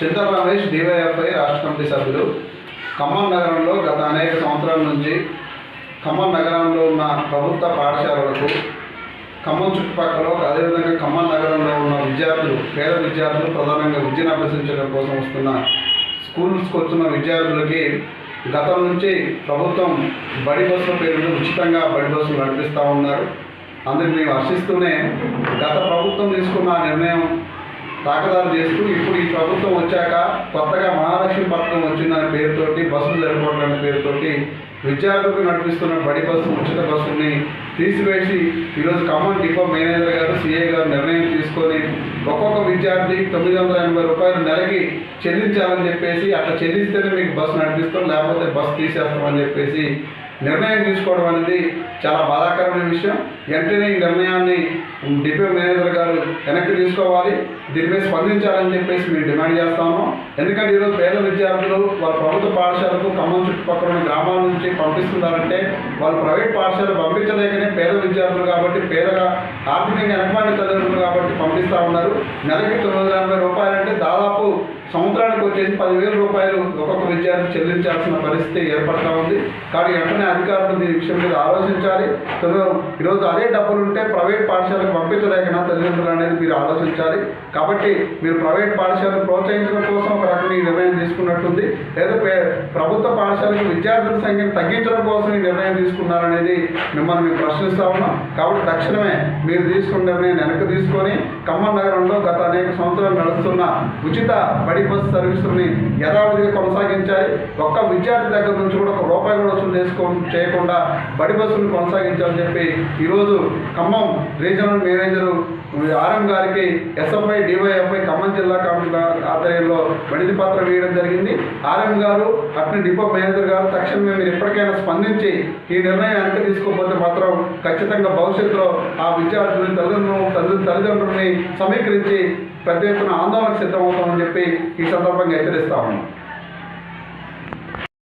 చింతల Ramesh DYFI రాష్ట్ర committee సభ్యులు. ఖమ్మం నగరంలో గత అనేక సంవత్సరాల నుంచి ఖమ్మం నగరంలో ఉన్న ప్రభుత్వ పాఠశాలలకు ఖమ్మం చుట్టుపక్కల అదేవిధంగా ఖమ్మం నగరంలో ఉన్న విద్యార్థులు పేద విద్యార్థులు ప్రధానంగా విద్యను అభ్యసించడం కోసం వస్తున్న స్కూల్స్కి వచ్చిన విద్యార్థులకి గతం నుంచి ప్రభుత్వం బడి బస్సుల పేరుతో ఉచితంగా బడి బస్సులు నడిపిస్తూ ఉన్నారు. అందుకు మేము హర్షిస్తూనే గత ప్రభుత్వం తీసుకున్న నిర్ణయం తాకదారు చేస్తూ ఇప్పుడు ఈ ప్రభుత్వం వచ్చాక కొత్తగా మహాలక్ష్మి పథకం వచ్చిందనే పేరుతోటి బస్సులు జరపడం పేరుతోటి విద్యార్థులకు నడిపిస్తున్న బడి బస్సు ఉచిత బస్సుని తీసివేసి ఈరోజు ఖమ్మం డిపో మేనేజర్ గారు సీఏ గారు నిర్ణయం తీసుకొని ఒక్కొక్క విద్యార్థి తొమ్మిది వందల ఎనభై రూపాయలు నెలకి చెల్లించాలని చెప్పేసి అట్లా చెల్లిస్తేనే మీకు బస్సు నడిపిస్తాం లేకపోతే బస్సు తీసేస్తామని చెప్పేసి నిర్ణయం తీసుకోవడం అనేది చాలా బాధాకరమైన విషయం. వెంటనే ఈ నిర్ణయాన్ని డిపో మేనేజర్ గారు వెనక్కి తీసుకోవాలి. దీనిపై స్పందించాలని చెప్పేసి మేము డిమాండ్ చేస్తాము. ఎందుకంటే ఈరోజు పేద విద్యార్థులు వాళ్ళ ప్రభుత్వ పాఠశాలకు ఖమ్మం చుట్టుపక్కల ఉన్న గ్రామాల నుంచి పంపిస్తున్నారంటే వాళ్ళు ప్రైవేట్ పాఠశాల పంపించలేకనే పేద విద్యార్థులు కాబట్టి పేదగా ఆర్థికంగా వెనకబడిన తల్లిదండ్రులు కాబట్టి పంపిస్తూ ఉన్నారు. నెలకి తొమ్మిది వందల వచ్చేసి పదివేల రూపాయలు ఒక్కొక్క విద్యార్థి చెల్లించాల్సిన పరిస్థితి ఏర్పడతా ఉంది. కానీ వెంటనే అధికారులు దీని విషయం మీద ఆలోచించాలి. ఈరోజు అదే డబ్బులు ఉంటే ప్రైవేట్ పాఠశాలకు పంపించలేకనా తల్లిదండ్రులు అనేది మీరు ఆలోచించాలి. కాబట్టి మీరు ప్రైవేట్ పాఠశాలను ప్రోత్సహించడం కోసం ఒక రకమైన ఈ నిర్ణయం తీసుకున్నట్టుంది. లేదా ప్రభుత్వ పాఠశాలకు విద్యార్థుల సంఖ్యను తగ్గించడం కోసం ఈ నిర్ణయం తీసుకున్నారనేది మిమ్మల్ని మేము ప్రశ్నిస్తా ఉన్నాం. కాబట్టి తక్షణమే మీరు తీసుకున్న నిర్ణయం వెనక్కి తీసుకొని ఖమ్మం నగరంలో గత అనేక సంవత్సరాలు నడుస్తున్న ఉచిత బడి బస్సు సర్వీసుల్ని యథావిధిగా కొనసాగించాలి. ఒక్క విద్యార్థి దగ్గర నుంచి కూడా ఒక రూపాయి కూడా వసూలు చేసుకో చేయకుండా బడి బస్సులు కొనసాగించాలని చెప్పి ఈరోజు ఖమ్మం రీజనల్ మేనేజరు ఆర్ఎం గారికి ఎస్ఎఫ్ఐ డివైఎఫ్ఐ ఖమ్మం జిల్లా కమిటీ ఆధ్వర్యంలో వినతి పత్రం వేయడం జరిగింది. ఆర్ఎం గారు అట్ని డిపో మేనేజర్ గారు తక్షణమే మీరు ఎప్పటికైనా స్పందించి ఈ నిర్ణయం తీసుకోకపోతే మాత్రం ఖచ్చితంగా భవిష్యత్తులో ఆ విద్యార్థులని తల్లిదండ్రులు తల్లి తల్లిదండ్రులని సమీకరించి పెద్ద ఎత్తున ఆందోళనకు సిద్ధమవుతామని చెప్పి ఈ సందర్భంగా హెచ్చరిస్తా ఉన్నాం.